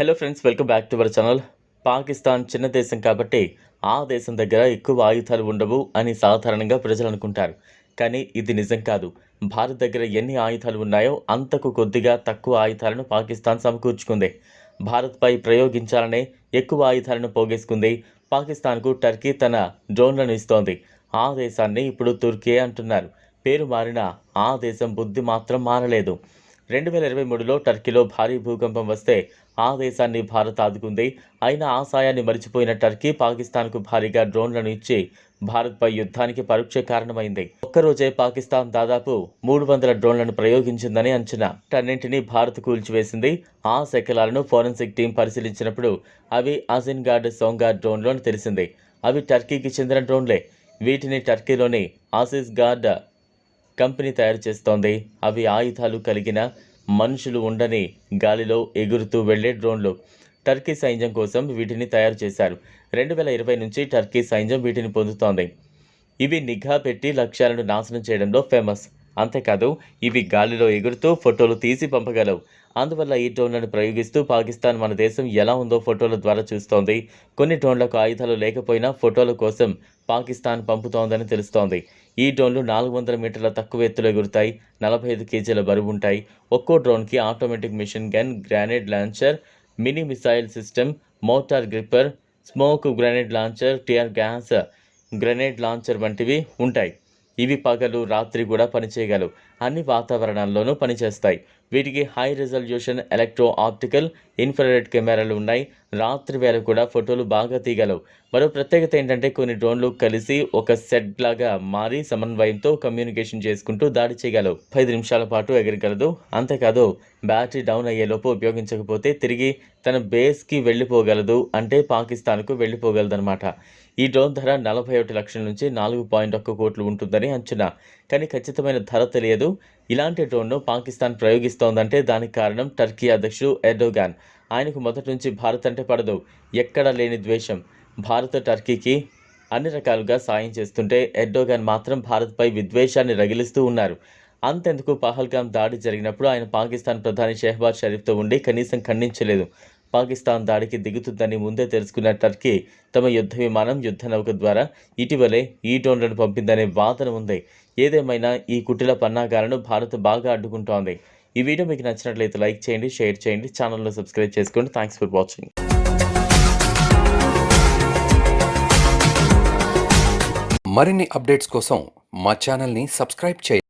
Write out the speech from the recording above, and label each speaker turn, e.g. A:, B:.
A: Hello friends welcome back to our channel Pakistan చిన్న దేశం కాబట్టి ఆ దేశం దగ్గర ఎక్కువ ఆయుధాలు ఉండవు అని సాధారణంగా ప్రజలు అనుకుంటారు. కానీ ఇది నిజం కాదు. భారత్ దగ్గర ఎన్ని ఆయుధాలు ఉన్నాయో అంతకు కొద్దిగా తక్కువ ఆయుధాలను పాకిస్తాన్ సమకూర్చుకుంది. భారత్పై ప్రయోగించాలనే ఎక్కువ ఆయుధాలను పోగేసుకుంది పాకిస్తాన్కు టర్కీ తన డ్రోన్లను ఇస్తోంది. ఆ దేశాన్ని ఇప్పుడు తుర్కీ అంటున్నారు. పేరు మారిన ఆ దేశం బుద్ధి మాత్రం మారలేదు. రెండు వేల ఇరవై మూడులో టర్కీలో భారీ భూకంపం వస్తే ఆ దేశాన్ని భారత్ ఆదుకుంది. అయినా ఆ సాయాన్ని మరిచిపోయిన టర్కీ పాకిస్తాన్కు భారీగా డ్రోన్లను ఇచ్చి భారత్పై యుద్ధానికి పరోక్ష కారణమైంది. ఒక్కరోజే పాకిస్తాన్ దాదాపు మూడు వందల డ్రోన్లను ప్రయోగించిందని అంచనా. టన్నింటినీ భారత్ కూల్చివేసింది. ఆ శకలాలను ఫోరెన్సిక్ టీం పరిశీలించినప్పుడు అవి అజిన్ గార్డ్ సోంగార్ డ్రోన్లు అని తెలిసింది. అవి టర్కీకి చెందిన డ్రోన్లే. వీటిని టర్కీలోని ఆసిస్ గార్డ్ కంపెనీ తయారు చేస్తోంది. అవి ఆయుధాలు కలిగిన మనుషులు ఉండని గాలిలో ఎగురుతూ వెళ్ళే డ్రోన్లు. టర్కీ సైన్యం కోసం వీటిని తయారు చేశారు. రెండు వేల ఇరవై నుంచి టర్కీ సైన్యం వీటిని పొందుతోంది. ఇవి నిఘా పెట్టి లక్ష్యాలను నాశనం చేయడంలో ఫేమస్. అంతేకాదు ఇవి గాలిలో ఎగురుతూ ఫోటోలు తీసి పంపగలవు. అందువల్ల ఈ డ్రోన్లను ప్రయోగిస్తూ పాకిస్తాన్ మన దేశం ఎలా ఉందో ఫోటోల ద్వారా చూస్తోంది. కొన్ని డ్రోన్లకు ఆయుధాలు లేకపోయినా ఫోటోల కోసం పాకిస్తాన్ పంపుతోందని తెలుస్తోంది. ఈ డ్రోన్లు నాలుగు వందల మీటర్ల తక్కువ ఎత్తులో ఎగురుతాయి నలభై ఐదు కేజీల బరువు ఉంటాయి. ఒక్కో డ్రోన్కి automatic machine gun grenade launcher mini missile system motor gripper smoke grenade launcher tear gas grenade launcher వంటివి ఉంటాయి. ఇవి పగలు రాత్రి కూడా పనిచేయగలవు. అన్ని వాతావరణాల్లోనూ పనిచేస్తాయి. వీటికి high resolution electro optical infrared కెమెరాలు ఉన్నాయి. రాత్రి వేళ కూడా ఫోటోలు బాగా తీయగలవు. మరో ప్రత్యేకత ఏంటంటే కొన్ని డ్రోన్లు కలిసి ఒక సెట్ లాగా మారి సమన్వయంతో కమ్యూనికేషన్ చేసుకుంటూ దాడి చేయగలవు. ఐదు నిమిషాల పాటు ఎగరగలదు. అంతేకాదు బ్యాటరీ డౌన్ అయ్యేలోపు ఉపయోగించకపోతే తిరిగి తన బేస్కి వెళ్ళిపోగలదు. అంటే పాకిస్తాన్కు వెళ్ళిపోగలదన్నమాట. ఈ డ్రోన్ ధర నలభై ఒకటి లక్షల నుంచి నాలుగు పాయింట్ ఒక్క కోట్లు ఉంటుందని అంచనా. కానీ ఖచ్చితమైన ధర తెలియదు. ఇలాంటి డ్రోన్ను పాకిస్తాన్ ప్రయోగిస్తోందంటే దానికి కారణం టర్కీ అధ్యక్షుడు ఎర్డోగాన్. ఆయనకు మొదటి నుంచి భారత్ అంటే పడదు. ఎక్కడా లేని ద్వేషం. భారత్ టర్కీకి అన్ని రకాలుగా సాయం చేస్తుంటే ఎర్డోగాన్ మాత్రం భారత్పై విద్వేషాన్ని రగిలిస్తూ ఉన్నారు. అంతెందుకు పహల్గాం దాడి జరిగినప్పుడు ఆయన పాకిస్తాన్ ప్రధాని షెహబాజ్ షరీఫ్తో ఉండి కనీసం ఖండించలేదు. పాకిస్తాన్ దాడికి దిగుతుందని ముందే తెలుసుకున్న టర్కీ తమ యుద్ధ విమానం యుద్ధ నౌక ద్వారా ఇటీవలే ఈ డ్రోన్లను పంపిందనే వాదన ఉంది. ఏదేమైనా ఈ కుటిల పన్నాగాలను భారత్ బాగా అడ్డుకుంటోంది. ఈ వీడియో మీకు నచ్చినట్లయితే లైక్ చేయండి షేర్ చేయండి ఛానల్లో సబ్స్క్రైబ్ చేసుకోండి. Thanks for watching.
B: మరిన్ని అప్డేట్స్ కోసం మా ఛానల్ని సబ్స్క్రైబ్ చేయండి.